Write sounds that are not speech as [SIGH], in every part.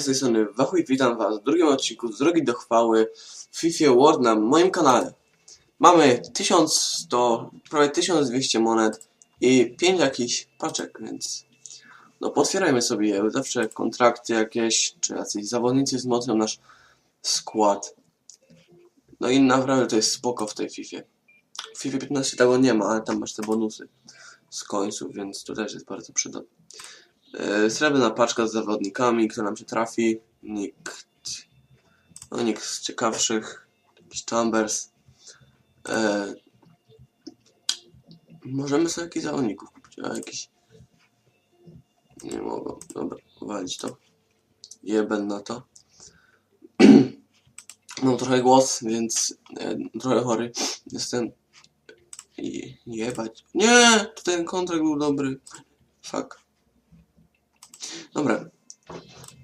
Z tej strony Wachuj, witam was w drugim odcinku z drogi do chwały w FIFA World na moim kanale. Mamy 1100, prawie 1200 monet i 5 jakichś paczek, więc no potwierajmy sobie je. Zawsze kontrakty jakieś, czy jacyś zawodnicy wzmocnią nasz skład. No i naprawdę to jest spoko w tej FIFA. W FIFA 15 tego nie ma, ale tam masz te bonusy z końców, więc to też jest bardzo przydatne. E, Srebrna paczka z zawodnikami, kto nam się trafi. Nikt. No nikt z ciekawszych. Jakiś Chambers. E, możemy sobie jakichś zawodników kupić, a jakiś. Nie mogę. Dobra, walić to. Jeben na to. [CLEARS THROAT] Mam trochę głos, więc e, trochę chory jestem. I jebać. Nie! Ten kontrakt był dobry. Fuck. Dobra.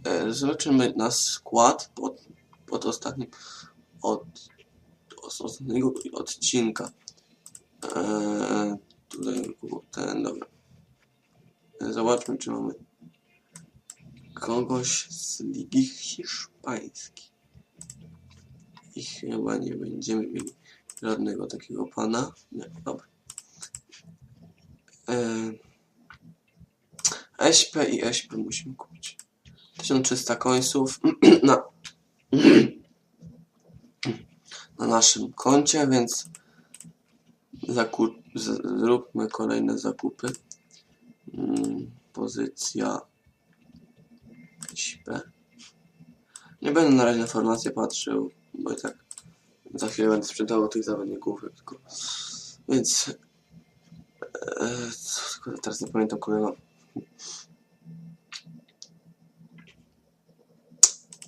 E, zobaczymy na skład pod, pod ostatnim od, od ostatniego odcinka. E, tutaj był ten, dobra. E, zobaczmy, czy mamy kogoś z Ligi Hiszpańskiej. I chyba nie będziemy mieli żadnego takiego pana. Nie, dobra. E, SP i SP musimy kupić. 1300 końców [CLEARS THROAT] na, [CLEARS THROAT] na naszym koncie, więc zróbmy kolejne zakupy. Mm, pozycja SP. Nie będę na razie na formację patrzył, bo i tak za chwilę będę sprzedawał tych zawodników. Tylko. Więc e, teraz nie pamiętam mam.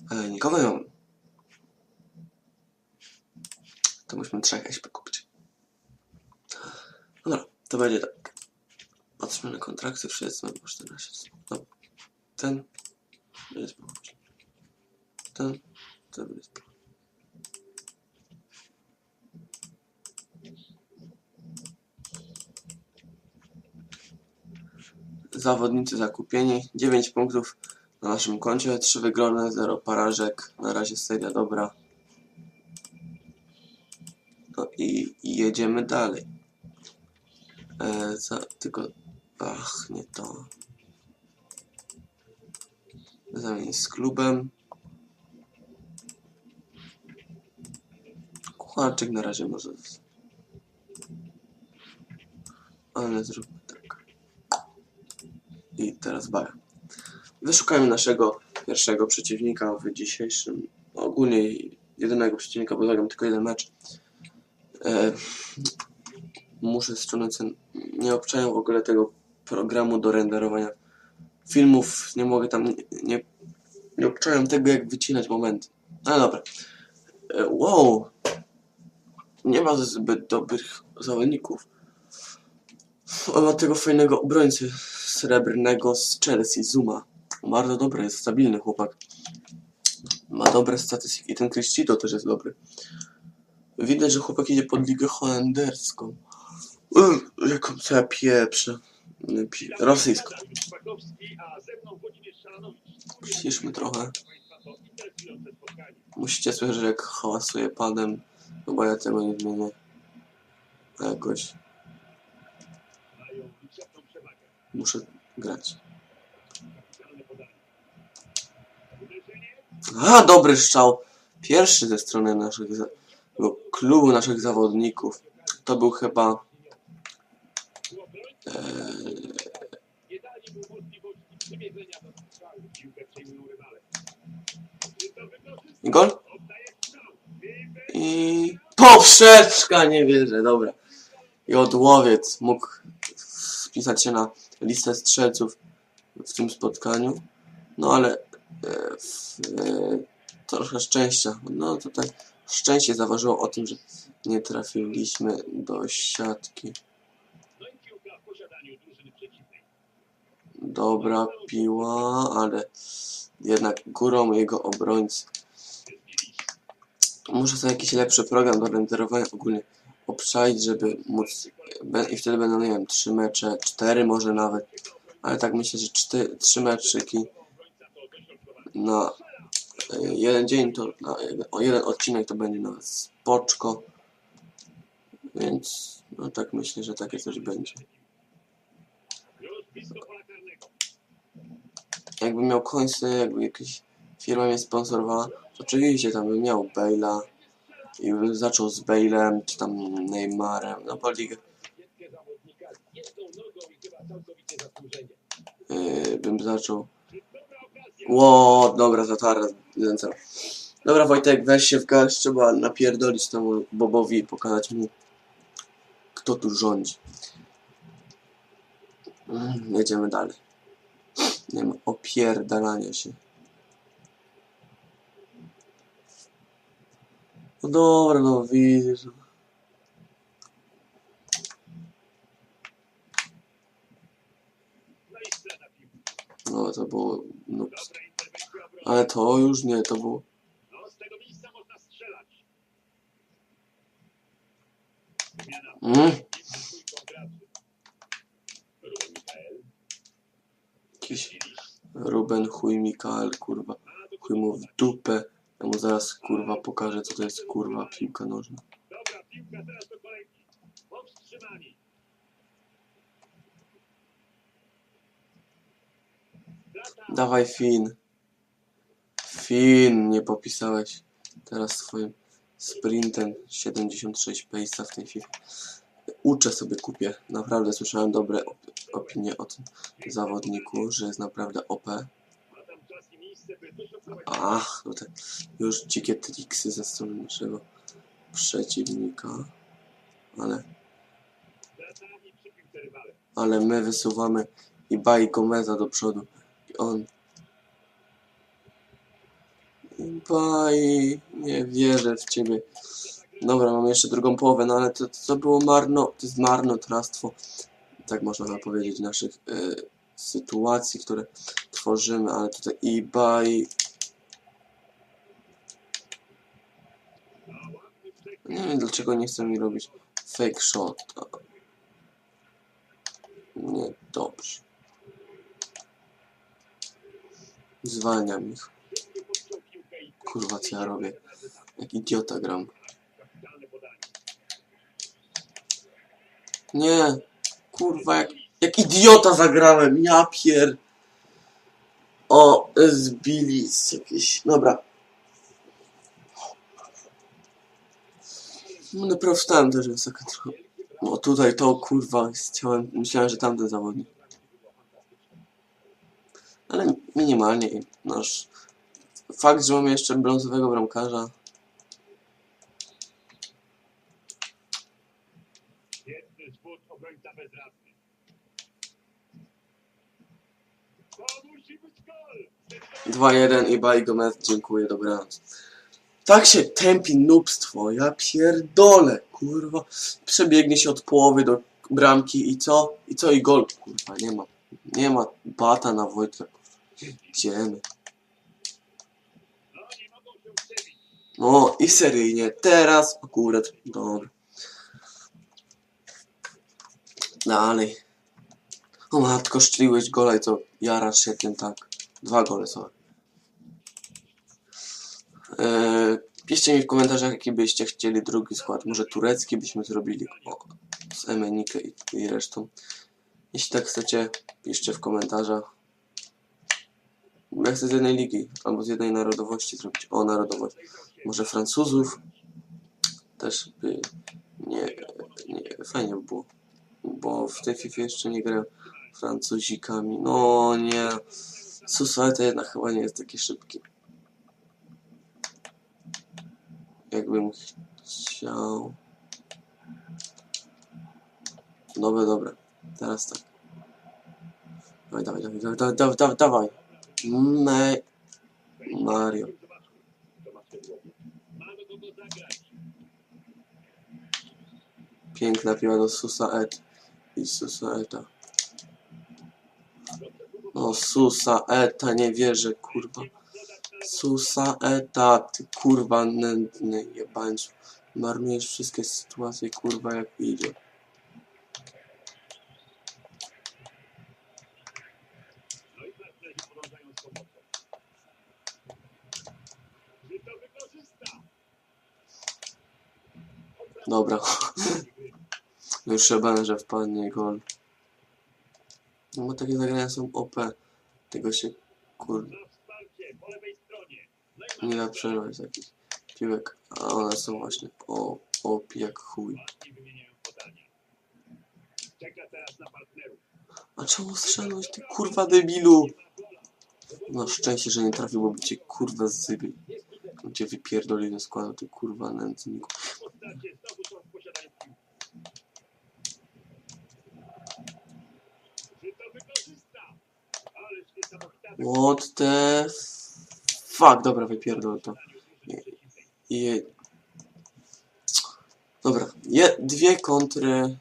Ale nikogo nie mam. To musimy trzech SP kupić. Dobra, to będzie tak. Patrzmy na kontrakty, wszyscy po 14. Dobra. Ten kupić. Ten, ten Zawodnicy zakupieni. 9 punktów na naszym koncie. 3 wygrane, 0 porażek. Na razie seria dobra. No i, i jedziemy dalej. E, za, tylko. Ach, nie to. Zamień z klubem. Kucharczyk na razie może. Ale zróbmy. I teraz Baja. Wyszukajmy naszego pierwszego przeciwnika w dzisiejszym, no ogólnie jedynego przeciwnika, bo zagram tylko jeden mecz. E, muszę ściągnąć nie obczaję w ogóle tego programu do renderowania filmów, nie mogę tam, nie, nie, nie obczaję tego jak wycinać momenty. Ale dobra. E, wow! Nie ma zbyt dobrych zawodników. On ma tego fajnego obrońcy srebrnego z Chelsea, Zuma. Bardzo dobry, jest stabilny chłopak. Ma dobre statystyki. I ten Cristito też jest dobry. Widać, że chłopak idzie pod ligę holenderską. Jaką co ja pieprzę. Nie, pi- Rosyjską. Przyciszmy trochę. Musicie słyszeć, jak hałasuje padem. No bo ja tego nie zmienię. Jakoś. Muszę grać. A, dobry strzał. Pierwszy ze strony tego klubu naszych zawodników. To był chyba. Eee, i gol? I poprzeczka, nie wierzę, dobra. I odłowiec mógł wpisać się na listę strzelców w tym spotkaniu. No ale e, w, e, trochę szczęścia. No tutaj szczęście zaważyło o tym, że nie trafiliśmy do siatki. Dobra piła, ale jednak górą jego obrońcy. Muszę sobie jakiś lepszy program do renderowania ogólnie obczaić, żeby móc i wtedy będą, nie wiem, trzy mecze, cztery może nawet, ale tak myślę, że czty, trzy meczyki na e, jeden dzień, to na jeden, o jeden odcinek to będzie na spoczko. Więc no tak myślę, że takie coś będzie. Jakbym miał końce, jakby jakaś firma mnie sponsorowała, to oczywiście tam bym miał Bale'a i zaczął z Bale'em, czy tam Neymarem, no po ligę. Yy, bym zaczął. Ło, dobra, zatara, 1-0. Dobra, Wojtek, weź się w garść, trzeba napierdolić temu Bobowi i pokazać mu, kto tu rządzi. Mm, Jedziemy dalej. Nie ma opierdalania się. No dobra, no widzisz. No to było... No, ale to już nie, to było... Mm, jakiś Ruben chuj Mikael, kurwa. Chuj mu w dupę. Ja mu zaraz, kurwa, pokażę, co to jest, kurwa, piłka nożna. Dobra, piłka teraz do kolejki. Powstrzymani. Dawaj, Fin. Fin, nie popisałeś teraz swoim sprintem 76 pace'a w tej FIFA. Uczę sobie, kupię. Naprawdę słyszałem dobre op opinie o tym zawodniku, że jest naprawdę OP. Ma tam czas i miejsce, by doszukować Ach, tutaj już dzikie triksy ze strony naszego przeciwnika. Ale, ale my wysuwamy i Baj Gomeza do przodu. I on... Baj, nie wierzę w ciebie. Dobra, mamy jeszcze drugą połowę, no ale to, to było marno, to jest marnotrawstwo, tak można powiedzieć, naszych e, sytuacji, które tworzymy, ale tutaj eBay, nie wiem dlaczego nie chce mi robić fake shot. Nie, dobrze. Zwalniam ich. I Kurwa, co ja robię? Jak idiota gram. Nie, kurwa, jak, jak idiota zagrałem, ja pier... O, zbili z jakieś... Dobra. No naprawdę wstałem też jest taka trochę... No tutaj to, kurwa, chciałem, myślałem, że tamten zawodnik. Ale minimalnie nasz... Fakt, że mamy jeszcze brązowego bramkarza, bezradny. To musi być gol! 2-1 i Baj Gomez, dziękuję, dobranoc. Tak się tępi nubstwo, ja pierdolę, kurwa. Przebiegnie się od połowy do bramki i co? I co? I gol, kurwa, nie ma. Nie ma bata na Wojtka. Idziemy. No, i seryjnie, teraz akurat, dobra. Dalej. O matko, szczeliłeś gola i co? Jarasz się tym tak. Dwa gole są. Eee, piszcie mi w komentarzach, jaki byście chcieli drugi skład. Może turecki byśmy zrobili o, z Emenikę i, i resztą. Jeśli tak chcecie, piszcie w komentarzach. Ja chcę z jednej ligi, albo z jednej narodowości zrobić. O, narodowość. Może Francuzów. Też by nie, nie fajnie by było. Bo w tej FIFA jeszcze nie grałem Francuzikami. No nie. Society jednak chyba nie jest taki szybki. Jakbym chciał. Dobra, dobra. Teraz tak. Dawaj, dawaj, dawaj, dawaj, dawaj, dawaj, dawaj. Me... Mario. Piękna piła do Susa Et. I Susa Eta. O, susa, eta, nie wierzę, kurwa. Susa, eta, ty kurwa nędzny, jebańczu. Marnujesz wszystkie sytuacje, kurwa, jak idzie. Dobra. Już się będę, że wpadnie gol. No bo takie zagrania są OP. Tego się i nie da przerwać takich piłek. A one są właśnie o, OP jak chuj. A czemu strzelałeś ty kurwa debilu? No szczęście, że nie trafił, bo by cię kurwa zzybił. Cię wypierdolił ze składu, ty kurwa nędzniku. Po starcie znowu są w posiadaniu piłki. Czy to wykorzysta? Ależ niesamowita What the fuck, dobra, wypierdol to. I... Dobra, je, dwie kontry.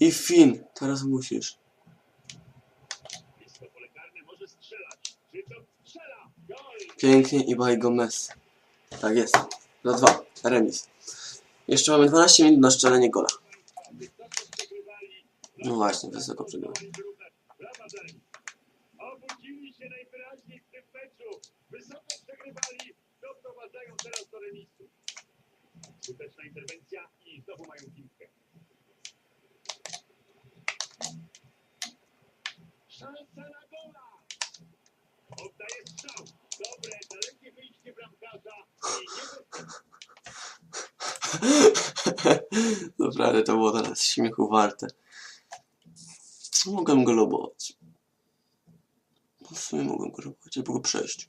I Fin, teraz musisz. Pięknie i by Gomez. Tak jest. Za dwa. Remis. Jeszcze mamy 12 minut na strzelenie gola. No właśnie, wysoko nich. Obudzili się najwyraźniej w tym meczu. Wysoko przegrywali. Doprowadzają teraz do remisu. Skuteczna interwencja i znowu mają piłkę. Szansa na gola. Oddaje strzał. Dobre, dalekie wyjście bramkarza i niebezpieczne. [LAUGHS] Naprawdę to było teraz śmiechu warte. Mogłem go lobować. No W sumie mogłem go lobować, żeby go przejść.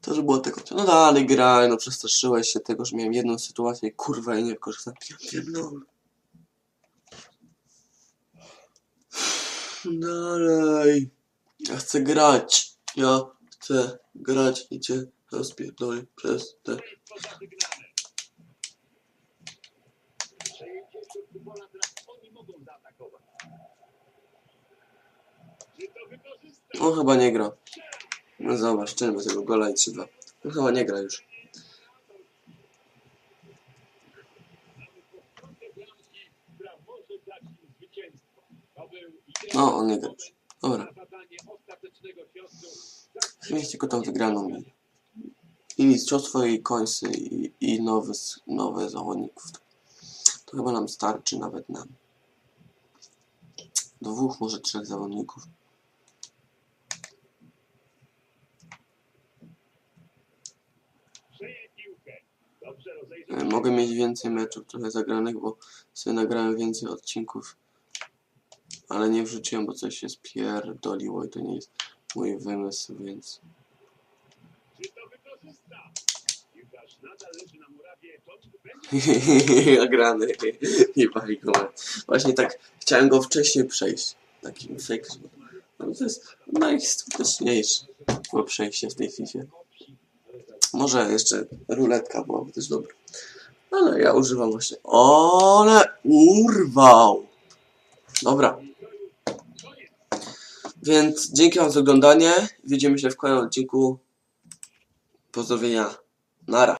To, że było tego. No dalej graj, no przestraszyłeś się tego, że miałem jedną sytuację i kurwa i nie wykorzystałem. Ja pierdolę. Dalej. Ja chcę grać. Ja chcę grać i cię rozpierdolę przez te oni mogą. Czy to wykorzysta? On chyba nie gra. No zobacz, czyny tego gola i 3-2. On chyba nie gra już. No, on nie gra już. Dobra. na. Mieście go tą wygraną i, i mistrzostwo i końcy i, i nowy, nowe zawodników. To chyba nam starczy nawet nam. Dwóch, może trzech zawodników. Przeje piłkę. Dobrze E, rozejrzał. Mogę mieć więcej meczów trochę zagranych, bo sobie nagrałem więcej odcinków. Ale nie wrzuciłem, bo coś się spierdoliło i to nie jest mój wymysł, więc... Czy to wykorzysta? Piłkarz nadal leży na murawie. To będzie Nagrany i bajkowe. Właśnie tak chciałem go wcześniej przejść. Takim fake. No to jest najskuteczniejsze było przejście w tej FIFA. Może jeszcze ruletka byłaby też dobra. Ale ja używam właśnie. Ole urwał! Dobra. Więc dzięki wam za oglądanie. Widzimy się w kolejnym odcinku. Pozdrowienia. Nara.